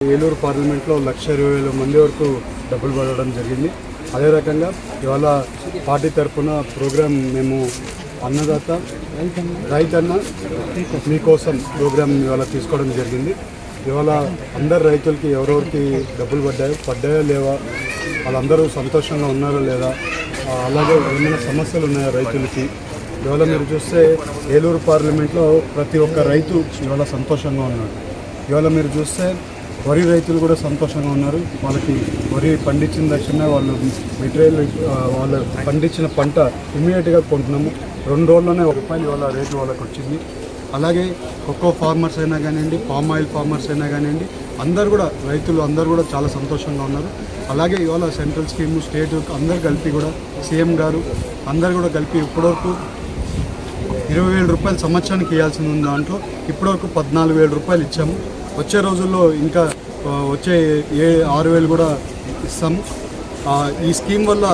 ఏలూరు పార్లమెంట్లో లక్ష ఇరవై వేల మంది వరకు డబ్బులు పడడం జరిగింది. అదే రకంగా ఇవాళ పార్టీ తరఫున ప్రోగ్రాం మేము అన్నదాత రైతన్న మీకోసం ప్రోగ్రాం ఇవాళ తీసుకోవడం జరిగింది. ఇవాళ అందరు రైతులకి ఎవరెవరికి డబ్బులు పడ్డాయో పడ్డాయో లేవా వాళ్ళందరూ సంతోషంగా ఉన్నారో లేదా అలాగే ఏమైనా సమస్యలు ఉన్నాయా రైతులకి? ఇవాళ మీరు చూస్తే ఏలూరు పార్లమెంట్లో ప్రతి ఒక్క రైతు ఇవాళ సంతోషంగా ఉన్నాడు. ఇవాళ మీరు చూస్తే వరి రైతులు కూడా సంతోషంగా ఉన్నారు. వాళ్ళకి వరి పండించిన దక్షిణ వాళ్ళు మెటీరియల్ వాళ్ళు పండించిన పంట ఇమీడియట్గా కొంటున్నాము. రెండు రోజుల్లోనే ఒక రూపాయలు ఇవాళ రేటు వాళ్ళకి వచ్చింది. అలాగే కొక్కో ఫార్మర్స్ అయినా కానివ్వండి పామ్ ఆయిల్ ఫార్మర్స్ అయినా కానివ్వండి అందరు కూడా రైతులు అందరూ కూడా చాలా సంతోషంగా ఉన్నారు. అలాగే ఇవాళ సెంట్రల్ స్కీమ్ స్టేట్ అందరు కలిపి కూడా సీఎం గారు అందరు కూడా కలిపి ఇప్పటివరకు ఇరవై వేల రూపాయలు సంవత్సరానికి ఇవ్వాల్సింది ఉంది దాంట్లో. ఇప్పటివరకు పద్నాలుగు వేల రూపాయలు ఇచ్చాము. వచ్చే రోజుల్లో ఇంకా వచ్చే ఏ ఆరు వేలు కూడా ఇస్తాము ఈ స్కీమ్ వల్ల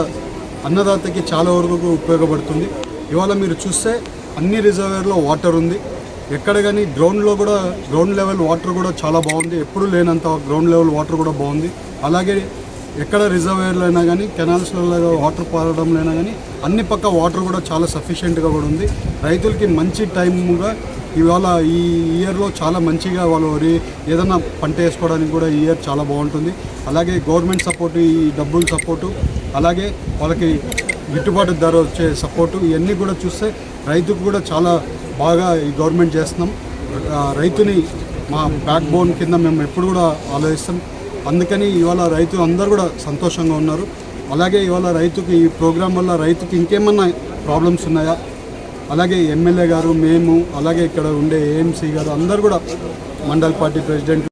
అన్నదాతకి చాలా వరకు ఉపయోగపడుతుంది. ఇవాళ మీరు చూస్తే అన్ని రిజర్వేర్లో వాటర్ ఉంది. ఎక్కడ కానీ గ్రౌండ్లో కూడా గ్రౌండ్ లెవెల్ వాటర్ కూడా చాలా బాగుంది. ఎప్పుడు లేనంత గ్రౌండ్ లెవెల్ వాటర్ కూడా బాగుంది. అలాగే ఎక్కడ రిజర్వేర్లు అయినా కానీ కెనాల్స్లలో వాటర్ పారడంలో అయినా కానీ అన్ని పక్క వాటర్ కూడా చాలా సఫిషియెంట్గా కూడా ఉంది. రైతులకి మంచి టైముగా ఇవాళ ఈ ఇయర్లో చాలా మంచిగా వాళ్ళు వరి ఏదైనా పంట వేసుకోవడానికి కూడా ఈ ఇయర్ చాలా బాగుంటుంది. అలాగే గవర్నమెంట్ సపోర్టు ఈ డబ్బుల సపోర్టు అలాగే వాళ్ళకి గిట్టుబాటు ధర వచ్చే సపోర్టు ఇవన్నీ కూడా చూస్తే రైతుకు కూడా చాలా బాగా ఈ గవర్నమెంట్ చేస్తున్నాం. రైతుని మా బ్యాక్ బోన్ కింద మేము ఎప్పుడు కూడా ఆలోచిస్తాం. అందుకని ఇవాళ రైతు అందరూ కూడా సంతోషంగా ఉన్నారు. అలాగే ఇవాళ రైతుకి ఈ ప్రోగ్రాం వల్ల రైతుకి ఇంకేమన్నా ప్రాబ్లమ్స్ ఉన్నాయా? అలాగే ఎమ్మెల్యే గారు మేము అలాగే ఇక్కడ ఉండే ఏఎంసీ గారు అందరు కూడా మండల్ పార్టీ ప్రెసిడెంట్